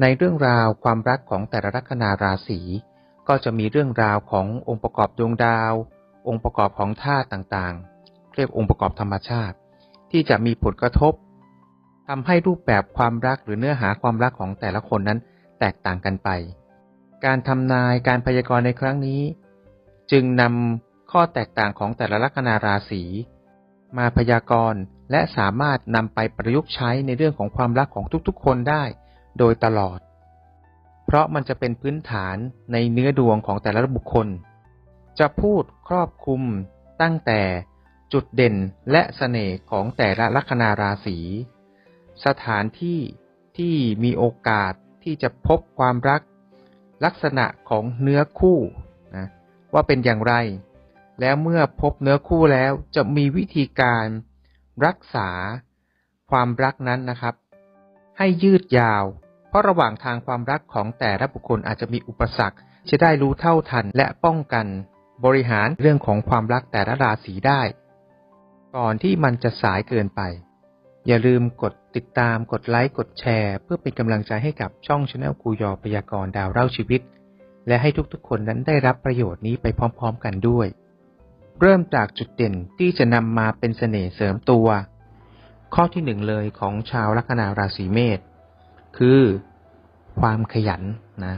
ในเรื่องราวความรักของแต่ละลัคนาราศีก็จะมีเรื่องราวขององค์ประกอบดวงดาว องค์ประกอบของธาตุต่างๆ เรียกองค์ประกอบธรรมชาติ ที่จะมีผลกระทบทำให้รูปแบบความรักหรือเนื้อหาความรักของแต่ละคนนั้นแตกต่างกันไป การทำนายการพยากรณ์ในครั้งนี้ จึงนำข้อแตกต่างของแต่ละลัคนาราศีมาพยากรณ์และสามารถนำไปประยุกต์ใช้ในเรื่องของความรักของทุกๆ คนได้ โดยตลอด เพราะมันจะเป็นพื้นฐานในเนื้อดวงของแต่ละบุคคล จะพูดครอบคลุมตั้งแต่จุดเด่นและเสน่ห์ของแต่ละลัคนาราศี สถานที่ที่มีโอกาสที่จะพบความรัก ลักษณะของเนื้อคู่นะว่าเป็นอย่างไร แล้วเมื่อพบเนื้อคู่แล้วจะมีวิธีการรักษาความรักนั้นนะครับ ให้ยืดยาว ราะระหว่างทางความรักของแต่ละบุคคลอาจจะมีอุปสรรค จะได้รู้เท่าทันและป้องกันบริหารเรื่องของความรักแต่ละราศีได้ ก่อนที่มันจะสายเกินไป อย่าลืมกดติดตามกดไลค์กดแชร์ เพื่อเป็นกำลังใจให้กับช่องชาแนลกูยอพยากรณ์ดาวเล่าชีวิต และให้ทุกๆ คนนั้นได้รับประโยชน์นี้ไปพร้อมๆ กันด้วย เริ่มจากจุดเด่นที่จะนำมาเป็นเสน่ห์เสริมตัว ข้อที่หนึ่งเลยของชาวลัคนาราศีเมษ คือความขยันนะ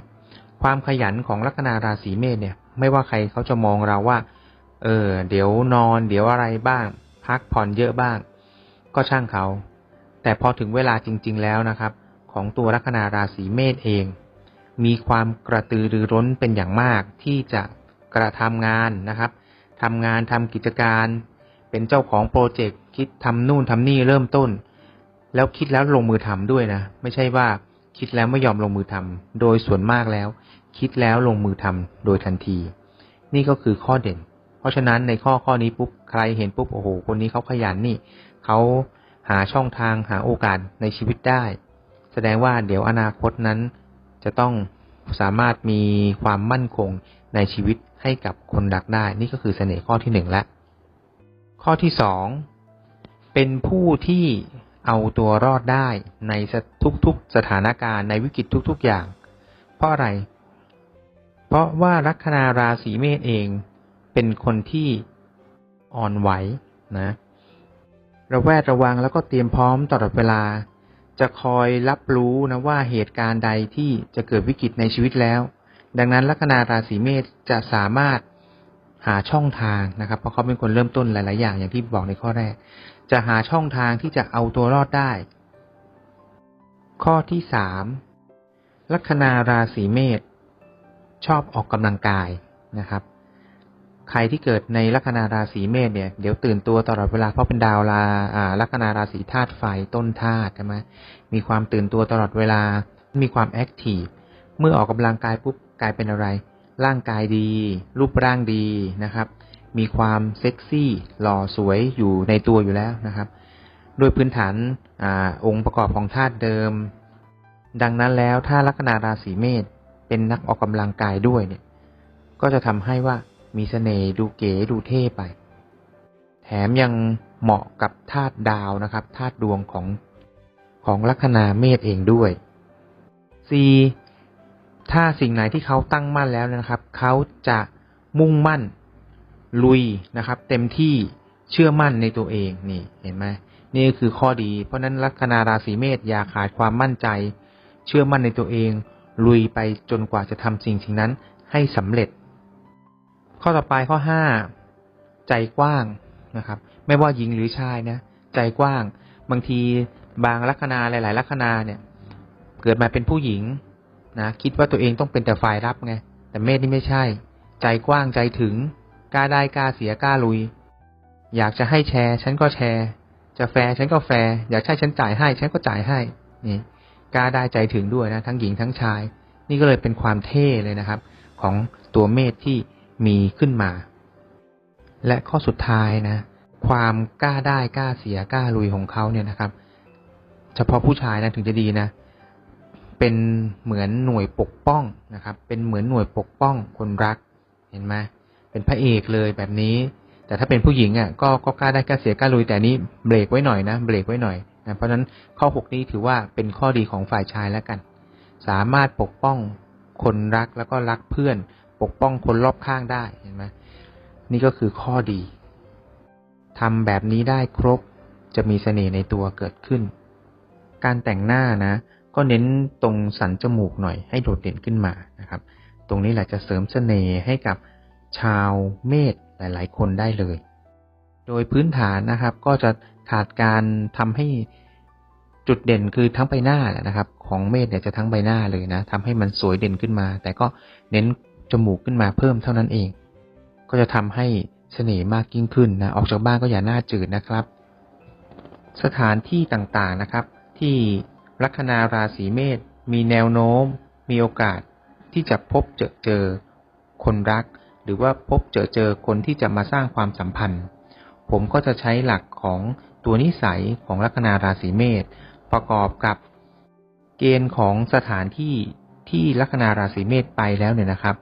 ความขยันของลัคนาราศีเมษเนี่ย ไม่ว่าใครเขาจะมองเราว่า เออ เดี๋ยวนอน เดี๋ยวอะไรบ้าง พักผ่อนเยอะบ้าง ก็ช่างเขา แต่พอถึงเวลาจริง ๆ แล้วนะครับ ของตัวลัคนาราศีเมษเอง มีความกระตือรือร้นเป็นอย่างมากที่จะกระทำงานนะครับทำงานทำกิจการ เป็นเจ้าของโปรเจกต์คิดทำนู่นทำนี่เริ่มต้น แล้วคิดแล้วลงมือทำด้วยนะ ไม่ใช่ว่าคิดแล้วไม่ยอมลงมือทำโดยส่วนมากแล้ว คิดแล้วลงมือทำโดยทันที นี่ก็คือข้อเด่น เพราะฉะนั้นในข้อข้อนี้ปุ๊บใครเห็นปุ๊บโอ้โหคนนี้เขาขยันนี่เขาหาช่องทางหาโอกาสในชีวิตได้ แสดงว่าเดี๋ยวอนาคตนั้นจะต้องสามารถมีความมั่นคงในชีวิตให้กับคนรักได้ นี่ก็คือเสน่ห์ข้อที่หนึ่งละ ข้อที่สองเป็นผู้ที่ เอาตัวรอดได้ในทุกๆสถานการณ์ในวิกฤตทุก ๆอย่าง เพราะอะไร เพราะว่าลัคนาราศีเมษเองเป็นคนที่อ่อนไหวนะระแวดระวังแล้วก็เตรียมพร้อมตลอดเวลา จะคอยรับรู้นะว่าเหตุการณ์ใดที่จะเกิดวิกฤตในชีวิตแล้ว ดังนั้นลัคนาราศีเมษจะสามารถ หาช่องทางนะครับ เพราะเขาเป็นคนเริ่มต้นหลาย ๆ อย่างอย่างที่บอกในข้อแรก จะหาช่องทางที่จะเอาตัวรอดได้ ข้อที่สามลัคนาราศีเมษชอบออกกำลังกายนะครับ ใครที่เกิดในลัคนาราศีเมษเนี่ยเดี๋ยวตื่นตัวตลอดเวลาเพราะเป็นดาวลาอ่าลัคนาราศีธาตุไฟต้นธาตุใช่ไหมมีความตื่นตัวตลอดเวลา มีความแอคทีฟเมื่อออกกำลังกายปุ๊บกลายเป็นอะไร ร่างกายดี รูปร่างดีนะครับ มีความเซ็กซี่หล่อสวยอยู่ในตัวอยู่แล้วนะครับโดยพื้นฐานอองค์ประกอบของธาตุเดิม ดังนั้นแล้วถ้าลัคนาราศีเมษเป็นนักออกกำลังกายด้วยเนี่ย ก็จะทำให้ว่ามีเสน่ห์ดูเก๋ดูเท่ไป แถมยังเหมาะกับธาตุดาวนะครับธาตุดวงของของลัคนาเมษเองด้วย C ถ้าสิ่งไหนที่เขาตั้งมั่นแล้วนะครับ เขาจะมุ่งมั่นลุยนะครับ เต็มที่เชื่อมั่นในตัวเองนี่เห็นไหมนี่คือข้อดี เพราะนั้นลัคนาราศีเมษอย่าขาดความมั่นใจ เชื่อมั่นในตัวเอง ลุยไปจนกว่าจะทำสิ่งสิ่งนั้นให้สำเร็จ ข้อต่อไปข้อห้าใจกว้างนะครับ ไม่ว่าหญิงหรือชายนะใจกว้าง บางทีบางลัคนาหลาย ๆ ลัคนาเนี่ย เกิดมาเป็นผู้หญิง นะคิดว่าตัวเองต้องเป็นแต่ฝ่ายรับไง แต่เมษนี่ไม่ใช่ ใจกว้างใจถึงกล้าได้กล้าเสียกล้าลุย อยากจะให้แชร์ ฉันก็แชร์ จะแฟร์ฉันก็แฟร์อยากให้ฉันจ่ายให้ ฉันก็จ่ายให้นี่กล้าได้ใจถึงด้วยนะทั้งหญิงทั้งชาย นี่ก็เลยเป็นความเท่เลยนะครับ ของตัวเมธที่มีขึ้นมา และข้อสุดท้ายนะ ความกล้าได้กล้าเสียกล้าลุยของเขาเนี่ยนะครับ เฉพาะผู้ชายนะถึงจะดีนะ เป็นเหมือนหน่วยปกป้องนะครับ เป็นเหมือนหน่วยปกป้องคนรัก เห็นไหมเป็นพระเอกเลยแบบนี้ แต่ถ้าเป็นผู้หญิงอะก็ก็กล้าได้กล้าเสียกล้าลุยแต่นี้เบรกไว้หน่อยนะเบรกไว้หน่อยนะเพราะฉะนั้นข้อหกนี้ถือว่าเป็นข้อดีของฝ่ายชายแล้วกัน สามารถปกป้องคนรักแล้วก็รักเพื่อน ปกป้องคนรอบข้างได้เห็นไหมนี่ก็คือข้อดีทำแบบนี้ได้ครบจะมีเสน่ห์ในตัวเกิดขึ้น การแต่งหน้านะ ก็เน้นตรงสันจมูกหน่อยให้โดดเด่นขึ้นมานะครับ ตรงนี้แหละจะเสริมเสน่ห์ให้กับชาวเมษหลาย ๆ คนได้เลย โดยพื้นฐานนะครับ ก็จะขาดการทำให้จุดเด่นคือทั้งใบหน้าแหละนะครับ ของเมษเนี่ยจะทั้งใบหน้าเลยนะทำให้มันสวยเด่นขึ้นมา แต่ก็เน้นจมูกขึ้นมาเพิ่มเท่านั้นเอง ก็จะทำให้เสน่ห์มากยิ่งขึ้นนะออกจากบ้านก็อย่าหน้าจืดนะครับ สถานที่ต่างๆนะครับ ที่ ลัคนาราศีเมษมีแนวโน้ม มีโอกาสที่จะพบเจอเจอ คนรัก หรือว่าพบเจอเจอคนที่จะมาสร้างความสัมพันธ์ ผมก็จะใช้หลักของตัวนิสัยของลัคนาราศีเมษประกอบกับเกณฑ์ของสถานที่ที่ลัคนาราศีเมษไปแล้วเนี่ยนะครับ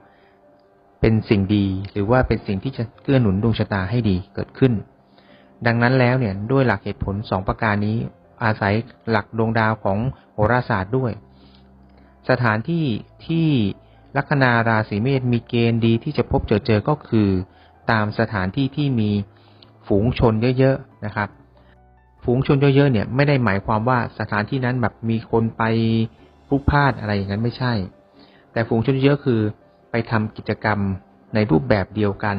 เป็นสิ่งดีหรือว่าเป็นสิ่งที่จะเกื้อหนุนดวงชะตาให้ดีเกิดขึ้น ดังนั้นแล้วเนี่ยด้วยหลักเหตุผลสองประการนี้ อาศัยหลักดวงดาวของโหราศาสตร์ด้วย สถานที่ที่ลัคนาราศีเมษมีเกณฑ์ดีที่จะพบเจอเจอก็คือ ตามสถานที่ที่มีฝูงชนเยอะๆนะครับ ฝูงชนเยอะๆเนี่ยไม่ได้หมายความว่าสถานที่นั้นแบบมีคนไปพลุกพลานอะไรอย่างนั้นไม่ใช่ แต่ฝูงชนเยอะคือไปทำกิจกรรมในรูปแบบเดียวกัน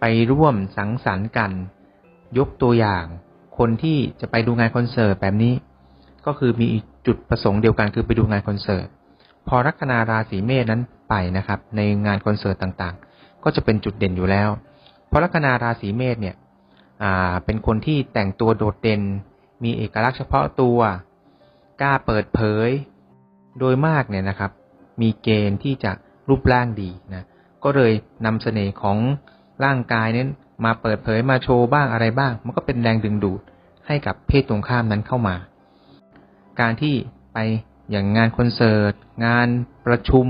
ไปร่วมสังสรรค์กัน ยกตัวอย่าง คนที่จะไปดูงานคอนเสิร์ตแบบนี้ ก็คือมีจุดประสงค์เดียวกันคือไปดูงานคอนเสิร์ตพอลัคนาราศีเมษนั้นไปนะครับ ในงานคอนเสิร์ตต่างๆ ก็จะเป็นจุดเด่นอยู่แล้ว เพราะลัคนาราศีเมษเนี่ยเป็นคนที่แต่งตัวโดดเด่น มีเอกลักษณ์เฉพาะตัว กล้าเปิดเผย โดยมากเนี่ยนะครับ มีเกณฑ์ที่จะรูปร่างดีนะ ก็เลยนำเสน่ห์ของร่างกายนั้น มาเปิดเผยมาโชว์บ้างอะไรบ้าง มันก็เป็นแรงดึงดูดให้กับเพศตรงข้ามนั้นเข้ามา การที่ไปอย่างงานคอนเสิร์ต งานประชุม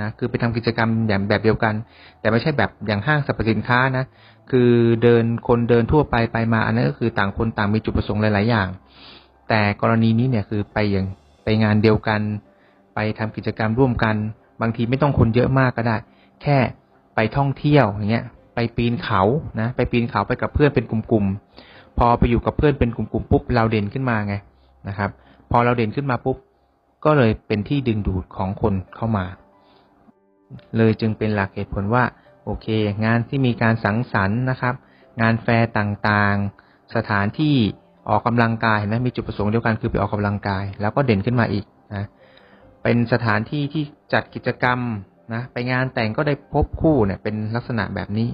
นะคือไปทำกิจกรรมอย่างแบบเดียวกัน แต่ไม่ใช่แบบอย่างห้างสรรพสินค้านะ คือเดินคนเดินทั่วไปไปมาอันนั้นก็คือต่างคนต่างมีจุดประสงค์หลาย ๆ อย่าง แต่กรณีนี้เนี่ยคือไปอย่างไปงานเดียวกัน ไปทำกิจกรรมร่วมกัน บางทีไม่ต้องคนเยอะมากก็ได้ แค่ไปท่องเที่ยวอย่างเงี้ย ไปปีนเขานะไปปีนเขาไปกับเพื่อนเป็นกลุ่มๆพอไปอยู่กับเพื่อนเป็นกลุ่มๆปุ๊บเราเด่นขึ้นมาไงนะครับ พอเราเด่นขึ้นมาปุ๊บก็เลยเป็นที่ดึงดูดของคนเข้ามา เลยจึงเป็นหลักเหตุผลว่า โอเค งานที่มีการสังสรรค์นะครับ งานแฟร์ต่างๆ สถานที่ออกกำลังกายเห็นไหมมีจุดประสงค์เดียวกันคือไปออกกำลังกาย แล้วก็เด่นขึ้นมาอีกนะเป็นสถานที่ที่จัดกิจกรรม นะไปงานแต่งก็ได้พบคู่เนี่ยเป็นลักษณะแบบนี้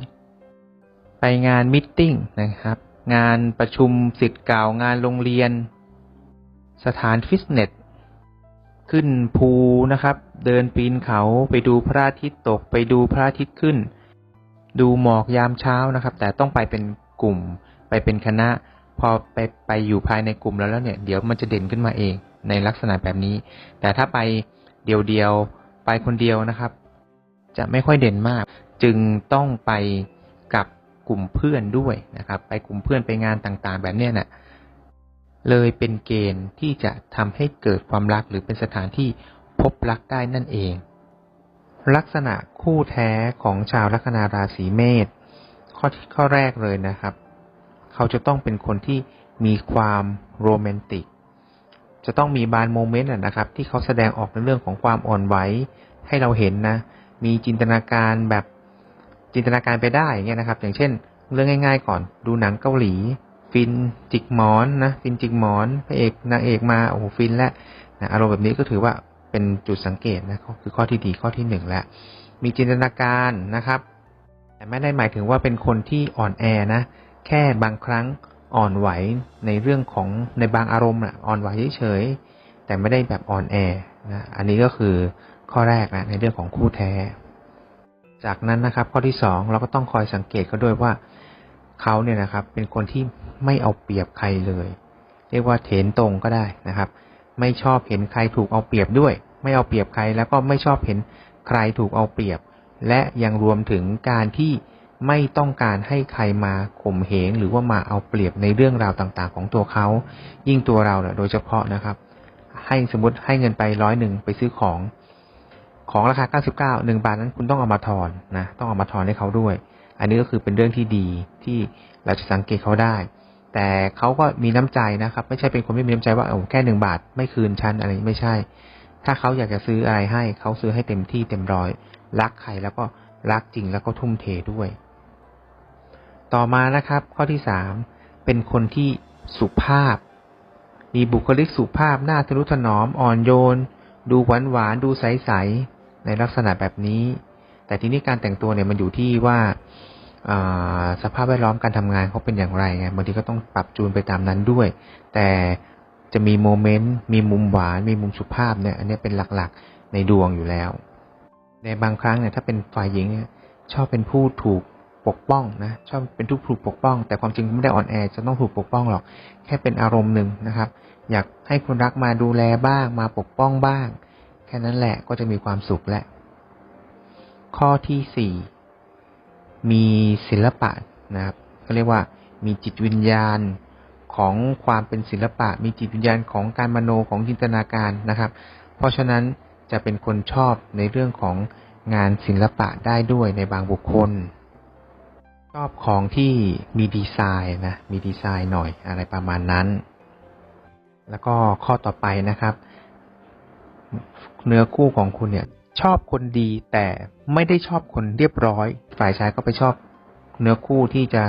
ไปงานมิทติ้งนะครับ งานประชุมสิทธิ์เก่างานโรงเรียน สถานฟิตเนสขึ้นภูนะครับ เดินปีนเขาไปดูพระอาทิตย์ตกไปดูพระอาทิตย์ขึ้น ดูหมอกยามเช้านะครับ แต่ต้องไปเป็นกลุ่ม ไปเป็นคณะ พอไปไปอยู่ภายในกลุ่มแล้วแล้วเนี่ยเดี๋ยวมันจะเด่นขึ้นมาเองในลักษณะแบบนี้ แต่ถ้าไปเดียวๆไปคนเดียวนะครับ จะไม่ค่อยเด่นมาก จึงต้องไปกับกลุ่มเพื่อนด้วยนะครับ ไปกลุ่มเพื่อนไปงานต่างๆ แบบเนี้ยนะ่ะเลยเป็นเกณฑ์ที่จะทำให้เกิดความรักหรือเป็นสถานที่พบรักได้นั่นเอง ลักษณะคู่แท้ของชาวลัคนาราศีเมษข้อที่ข้อแรกเลยนะครับ เขาจะต้องเป็นคนที่มีความโรแมนติก จะต้องมีบานโมเมนต์นะครับ ที่เขาแสดงออกในเรื่องของความอ่อนไหวให้เราเห็นนะ มีจินตนาการแบบจินตนาการไปได้เงี้ยนะครับ อย่างเช่น เรื่องง่าย ๆ ก่อน ดูหนังเกาหลี ฟินจิกหมอนนะฟินจิกหมอนพระเอกนางเอกมาโอ้โหฟินและนะอารมณ์แบบนี้ก็ถือว่าเป็นจุดสังเกตนะคือข้อที่ดีข้อที่หนึ่งแล้วมีจินตนาการนะครับ แต่ไม่ได้หมายถึงว่าเป็นคนที่อ่อนแอนะ แค่บางครั้งอ่อนไหวในเรื่องของในบางอารมณ์อะอ่อนไหวเฉยๆแต่ไม่ได้แบบอ่อนแอนะอันนี้ก็คือ ข้อแรกนะในเรื่องของคู่แท้ จากนั้นนะครับ ข้อที่สองเราก็ต้องคอยสังเกตเขาด้วยว่าเขาเนี่ยนะครับ เป็นคนที่ไม่เอาเปรียบใครเลย เรียกว่าเถนตรงก็ได้นะครับ ไม่ชอบเห็นใครถูกเอาเปรียบด้วย ไม่เอาเปรียบใครแล้วก็ไม่ชอบเห็นใครถูกเอาเปรียบ และยังรวมถึงการที่ไม่ต้องการให้ใครมาข่มเหงหรือว่ามาเอาเปรียบในเรื่องราวต่างๆ ของตัวเขา ยิ่งตัวเราเนี่ยโดยเฉพาะนะครับ ให้สมมติให้เงินไปร้อยหนึ่งไปซื้อของ ของราคา 99หนึ่งบาทนั้นคุณต้องเอามาทอนนะ ต้องเอามาทอนให้เขาด้วย อันนี้ก็คือเป็นเรื่องที่ดีที่เราจะสังเกตเขาได้ แต่เขาก็มีน้ำใจนะครับ ไม่ใช่เป็นคนไม่มีน้ำใจว่าโอ้แค่หนึ่งบาทไม่คืนฉันอะไรไม่ใช่ ถ้าเขาอยากจะซื้ออะไรให้เขาซื้อให้เต็มที่เต็มร้อย รักใครแล้วก็รักจริงแล้วก็ทุ่มเทด้วย ต่อมานะครับ ข้อที่สามเป็นคนที่สุภาพ มีบุคลิกสุภาพหน้าทะนุถนอมอ่อนโยน ดูหวานหวานดูใสๆ ในลักษณะแบบนี้ แต่ทีนี้การแต่งตัวเนี่ยมันอยู่ที่ว่าสภาพแวดล้อมการทำงานเขาเป็นอย่างไรไงบางทีก็ต้องปรับจูนไปตามนั้นด้วย แต่จะมีโมเมนต์มีมุมหวาน มีมุมสุภาพเนี่ย อันนี้เป็นหลักๆในดวงอยู่แล้ว ในบางครั้งเนี่ยถ้าเป็นฝ่ายหญิงเนี่ยชอบเป็นผู้ถูกปกป้องนะชอบเป็นทุกถูกปกป้อง แต่ความจริงไม่ได้อ่อนแอจะต้องถูกปกป้องหรอก แค่เป็นอารมณ์หนึ่งนะครับ อยากให้คนรักมาดูแลบ้างมาปกป้องบ้าง แค่นั้นแหละก็จะมีความสุขและ ข้อที่สี่มีศิลปะนะครับเขาเรียกว่ามีจิตวิญญาณของความเป็นศิลปะ มีจิตวิญญาณของการมโนของจินตนาการนะครับ เพราะฉะนั้นจะเป็นคนชอบในเรื่องของงานศิลปะได้ด้วยในบางบุคคล ชอบของที่มีดีไซน์นะมีดีไซน์หน่อยอะไรประมาณนั้น แล้วก็ข้อต่อไปนะครับ เนื้อคู่ของคุณเนี่ย ชอบคนดีแต่ไม่ได้ชอบคนเรียบร้อย ฝ่ายชายก็ไปชอบเนื้อคู่ที่จะ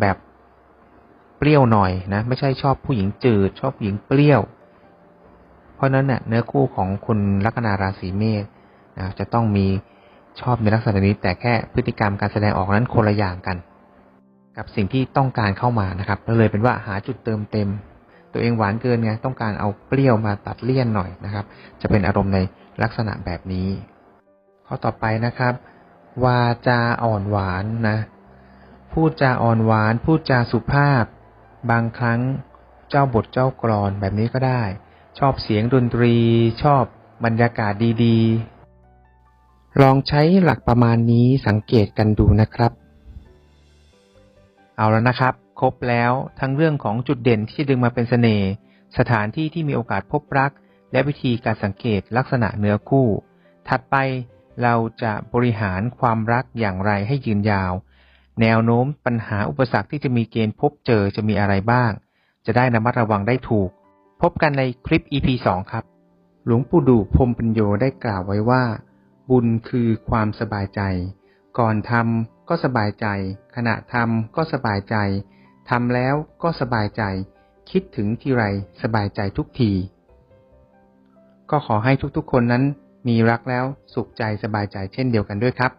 แบบเปรี้ยวหน่อยนะ ไม่ใช่ชอบผู้หญิงจืด ชอบผู้หญิงเปรี้ยว เพราะนั้นเนี่ยเนื้อคู่ของคุณลัคนาราศีเมษนะจะต้องมีชอบในลักษณะนี้ แต่แค่พฤติกรรมการแสดงออกนั้นคนละอย่างกัน กับสิ่งที่ต้องการเข้ามานะครับเลยเป็นว่าหาจุดเติมเต็ม ตัวเองหวานเกินไงต้องการเอาเปรี้ยวมาตัดเลี่ยนหน่อยนะครับ จะเป็นอารมณ์ในลักษณะแบบนี้ ข้อต่อไปนะครับ วาจาอ่อนหวานนะพูดจาอ่อนหวานพูดจาสุภาพ บางครั้งเจ้าบทเจ้ากรอนแบบนี้ก็ได้ ชอบเสียงดนตรี ชอบบรรยากาศดีๆ ลองใช้หลักประมาณนี้สังเกตกันดูนะครับ เอาแล้วนะครับ ครบแล้ว ทั้งเรื่องของจุดเด่นที่จะดึงมาเป็นสเสน่ห์สถานที่ที่มีโอกาสพบรัก และวิธีการสังเกตลักษณะเนื้อคู่ ถัดไปเราจะบริหารความรักอย่างไรให้ยืนยาว แนวโน้มปัญหาอุปสรรคที่จะมีเกณฑ์พบเจอจะมีอะไรบ้าง จะได้ระมัดระวังได้ถูก พบกันในคลิป EP 2 ครับ หลวงปู่ดูพรมปัญโยได้กล่าวไว้ว่า บุญคือความสบายใจ ก่อนทำก็สบายใจ ขณะทำก็สบายใจ ทำแล้วก็สบายใจ คิดถึงทีไรสบายใจทุกที ก็ขอให้ทุกๆคนนั้นมีรักแล้วสุขใจสบายใจเช่นเดียวกันด้วยครับ